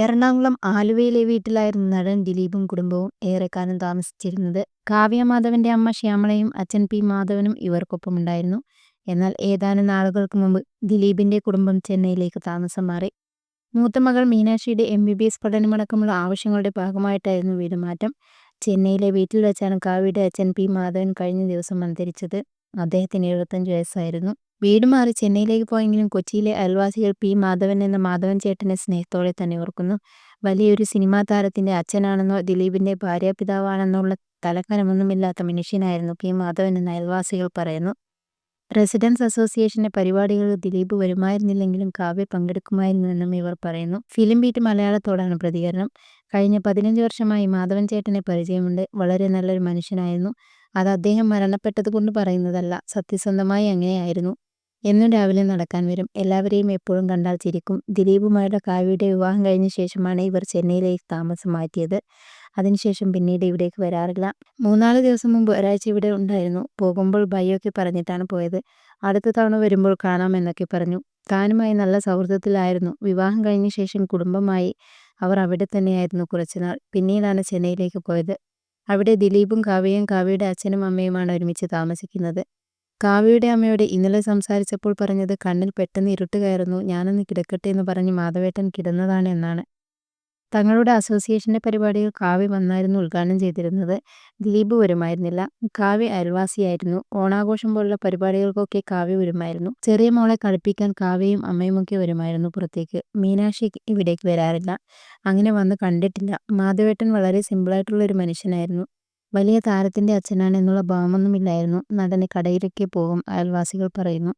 എറണാകുളം ആലുവയിലെ വീട്ടിലായിരുന്നു നടൻ ദിലീപും കുടുംബവും ഏറെക്കാലം താമസിച്ചിരുന്നത്. കാവ്യ മാധവന്റെ അമ്മ ശ്യാമളയും അച്ഛൻ പി മാധവനും ഇവർക്കൊപ്പം ഉണ്ടായിരുന്നു. എന്നാൽ ഏതാനും നാളുകൾക്ക് മുമ്പ് ദിലീപിന്റെ കുടുംബം ചെന്നൈയിലേക്ക് താമസം മാറി. മൂത്ത മകൾ മീനാക്ഷിയുടെ എം ബി ബി എസ് പഠനമടക്കമുള്ള ആവശ്യങ്ങളുടെ ഭാഗമായിട്ടായിരുന്നു വീടുമാറ്റം ചെന്നൈയിലെ വീട്ടിൽ വെച്ചാണ് കാവ്യയുടെ അച്ഛൻ പി മാധവൻ കഴിഞ്ഞ ദിവസം അന്തരിച്ചത്. അദ്ദേഹത്തിന് എഴുപത്തഞ്ച് വയസ്സായിരുന്നു. വീട് മാറി ചെന്നൈയിലേക്ക് പോയെങ്കിലും കൊച്ചിയിലെ അയൽവാസികൾ പി. മാധവൻ എന്ന മാധവൻ ചേട്ടനെ സ്നേഹത്തോടെ തന്നെ ഓർക്കുന്നു. വലിയൊരു സിനിമാ താരത്തിന്റെ അച്ഛനാണെന്നോ ദിലീപിന്റെ ഭാര്യാപിതാവാണെന്നുള്ള തലക്കനമൊന്നുമില്ലാത്ത മനുഷ്യനായിരുന്നു പി. മാധവൻ എന്ന അയൽവാസികൾ പറയുന്നു. റെസിഡൻസ് അസോസിയേഷന്റെ പരിപാടികളിൽ ദിലീപ് വരുമായിരുന്നില്ലെങ്കിലും കാവ്യ പങ്കെടുക്കുമായിരുന്നുവെന്നും ഇവർ പറയുന്നു. ഫിലിം ബീറ്റ് മലയാളത്തോടാണ് പ്രതികരണം. കഴിഞ്ഞ പതിനഞ്ച് വർഷമായി മാധവൻ ചേട്ടനെ പരിചയമുണ്ട്. വളരെ നല്ലൊരു മനുഷ്യനായിരുന്നു. അത് അദ്ദേഹം മരണപ്പെട്ടത് കൊണ്ട് പറയുന്നതല്ല. സത്യസന്ധമായി അങ്ങനെയായിരുന്നു. എന്നും രാവിലെ നടക്കാൻ വരും. എല്ലാവരെയും എപ്പോഴും കണ്ടാൽ ചിരിക്കും. ദിലീപുമായുടെ കാവ്യയുടെ വിവാഹം കഴിഞ്ഞ ശേഷമാണ് ഇവർ ചെന്നൈയിലേക്ക് താമസം മാറ്റിയത്. അതിനുശേഷം പിന്നീട് ഇവിടേക്ക് വരാറില്ല. മൂന്നാൽ ദിവസം മുമ്പ് ഒരാഴ്ച ഇവിടെ ഉണ്ടായിരുന്നു. പോകുമ്പോൾ ബൈയൊക്കെ പറഞ്ഞിട്ടാണ് പോയത്. അടുത്ത തവണ വരുമ്പോൾ കാണാം എന്നൊക്കെ പറഞ്ഞു. താനുമായി നല്ല സൗഹൃദത്തിലായിരുന്നു. വിവാഹം കഴിഞ്ഞ ശേഷം കുടുംബമായി അവർ അവിടെ തന്നെയായിരുന്നു കുറച്ചുനാൾ. പിന്നീടാണ് ചെന്നൈയിലേക്ക് പോയത്. അവിടെ ദിലീപും കാവ്യയും കാവ്യയുടെ അച്ഛനും അമ്മയുമാണ് ഒരുമിച്ച് താമസിക്കുന്നത്. കാവ്യയുടെ അമ്മയോട് ഇന്നലെ സംസാരിച്ചപ്പോൾ പറഞ്ഞത് കണ്ണിൽ പെട്ടെന്ന് ഇരുട്ട് കയറുന്നു ഞാനൊന്ന് കിടക്കട്ടെ എന്ന് പറഞ്ഞ് മാധവേട്ടൻ കിടന്നതാണ് എന്നാണ്. തങ്ങളുടെ അസോസിയേഷന്റെ പരിപാടിയിൽ കാവ്യ വന്നായിരുന്നു ഉദ്ഘാടനം ചെയ്തിരുന്നത്. ദിലീപ് വരുമായിരുന്നില്ല കാവ്യ അയൽവാസിയായിരുന്നു. ഓണാഘോഷം പോലുള്ള പരിപാടികൾക്കൊക്കെ കാവ്യ വരുമായിരുന്നു ചെറിയ മോളെ കളിപ്പിക്കാൻ കാവ്യയും അമ്മയുമൊക്കെ വരുമായിരുന്നു പുറത്തേക്ക്. മീനാക്ഷി ഇവിടേക്ക് വരാറില്ല. അങ്ങനെ വന്ന് കണ്ടിട്ടില്ല. മാധവേട്ടൻ വളരെ സിമ്പിളായിട്ടുള്ള ഒരു മനുഷ്യനായിരുന്നു. വലിയ താരത്തിന്റെ അച്ഛനാണ് എന്നുള്ള ഭാവമൊന്നുമില്ലായിരുന്നു. നടന് കടയിലൊക്കെ പോകും അയൽവാസികൾ പറയുന്നു.